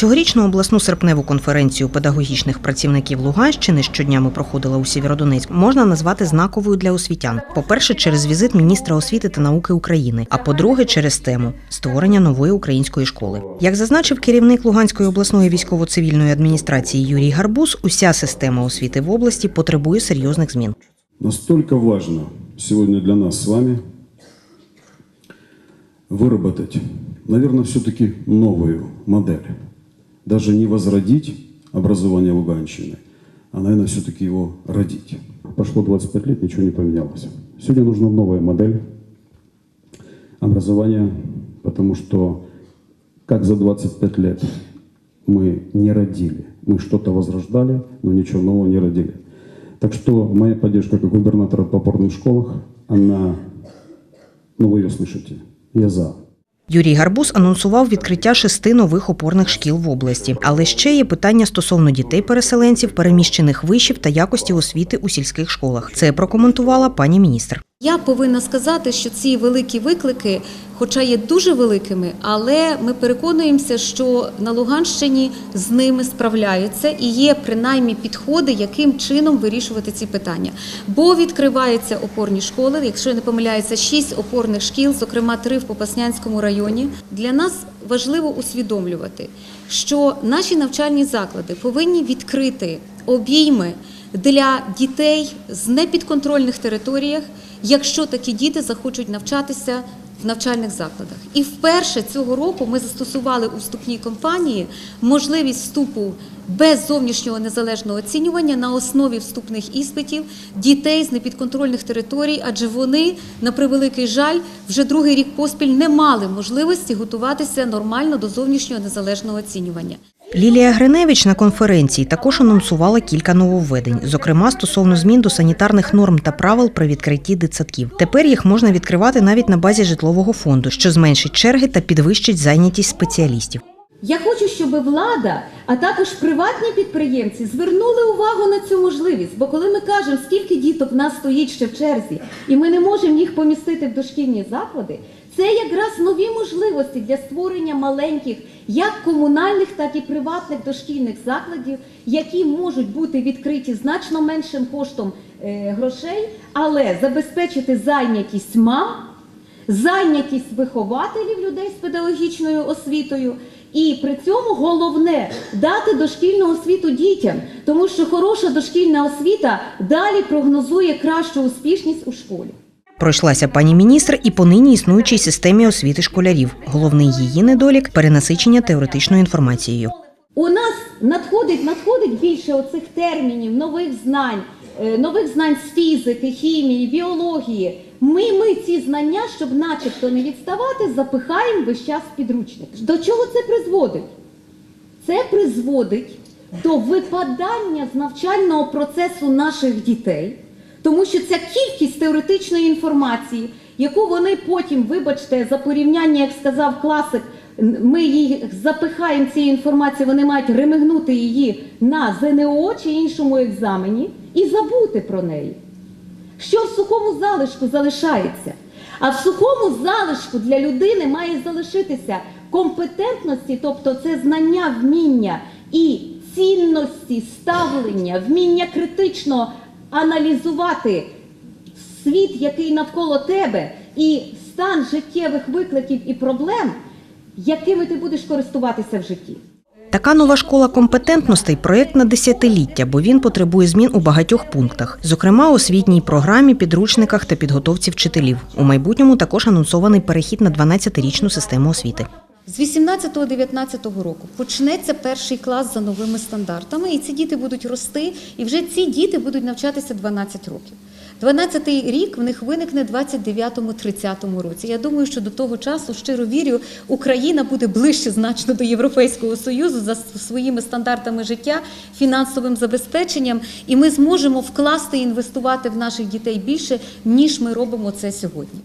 Цьогорічну обласну серпневу конференцію педагогічних працівників Луганщини, що днями проходила у Сєвєродонецьк, можна назвати знаковою для освітян. По-перше, через візит міністра освіти та науки України, а по-друге, через тему створення нової української школи. Як зазначив керівник Луганської обласної військово-цивільної адміністрації Юрій Гарбуз, уся система освіти в області потребує серйозних змін. Настолько важно сегодня для нас с вами выработать, наверное, все-таки новую модель. Даже не возродить образование Луганщины, а, наверное, все-таки его родить. Прошло 25 лет, ничего не поменялось. Сегодня нужна новая модель образования, потому что как за 25 лет мы не родили, мы что-то возрождали, но ничего нового не родили. Так что моя поддержка как губернатора по опорным школах, она, ну вы ее слышите, я за. Юрій Гарбуз анонсував відкриття шести нових опорних шкіл в області. Але ще є питання стосовно дітей-переселенців, переміщених вишів та якості освіти у сільських школах. Це прокоментувала пані міністр. Я повинна сказати, що ці великі виклики, хоча є дуже великими, але ми переконуємося, що на Луганщині з ними справляються і є принаймні підходи, яким чином вирішувати ці питання. Бо відкриваються опорні школи, якщо я не помиляюся, шість опорних шкіл, зокрема три в Попаснянському районі. Для нас важливо усвідомлювати, що наші навчальні заклади повинні відкрити обійми для дітей з непідконтрольних територіях, якщо такі діти захочуть навчатися в навчальних закладах. І вперше цього року ми застосували у вступній кампанії можливість вступу без зовнішнього незалежного оцінювання на основі вступних іспитів дітей з непідконтрольних територій, адже вони, на превеликий жаль, вже другий рік поспіль не мали можливості готуватися нормально до зовнішнього незалежного оцінювання. Лілія Гриневич на конференції також анонсувала кілька нововведень, зокрема стосовно змін до санітарних норм та правил при відкритті дитсадків. Тепер їх можна відкривати навіть на базі житлового фонду, що зменшить черги та підвищить зайнятість спеціалістів. Я хочу, щоб влада, а також приватні підприємці звернули увагу на цю можливість. Бо коли ми кажемо, скільки діток в нас стоїть ще в черзі, і ми не можемо їх помістити в дошкільні заклади, це якраз нові можливості для створення маленьких, як комунальних, так і приватних дошкільних закладів, які можуть бути відкриті значно меншим коштом е, грошей, але забезпечити зайнятість мам зайнятість вихователів людей з педагогічною освітою. І при цьому головне дати дошкільну освіту дітям, тому що хороша дошкільна освіта далі прогнозує кращу успішність у школі. Пройшлася пані міністр і по нині існуючій системі освіти школярів. Головний її недолік перенасичення теоретичною інформацією. У нас надходить, надходить більше оцих термінів, нових знань, е, нових знань з фізики, хімії, біології. Ми, ми ці знання, щоб начебто не відставати, запихаємо весь час підручник. До чого це призводить? Це призводить до випадання з навчального процесу наших дітей, тому що ця кількість теоретичної інформації, яку вони потім, вибачте, за порівняння, як сказав класик, ми їх запихаємо цією інформацією, вони мають ремигнути її на ЗНО чи іншому екзамені і забути про неї. Що в сухому залишку залишається? А в сухому залишку для людини має залишитися компетентності, тобто це знання, вміння і цінності ставлення, вміння критично аналізувати світ, який навколо тебе, і стан життєвих викликів і проблем, якими ти будеш користуватися в житті. Така нова школа компетентностей проєкт на десятиліття, бо він потребує змін у багатьох пунктах, зокрема освітній програмі, підручниках та підготовці вчителів. У майбутньому також анонсований перехід на 12-річну систему освіти. З 18-19 року почнеться перший клас за новими стандартами, і ці діти будуть рости, і вже ці діти будуть навчатися 12 років. 12-й рік в них виникне 29-30 році. Я думаю, що до того часу, щиро вірю, Україна буде ближче значно до Європейського Союзу за своїми стандартами життя, фінансовим забезпеченням, і ми зможемо вкласти і інвестувати в наших дітей більше, ніж ми робимо це сьогодні.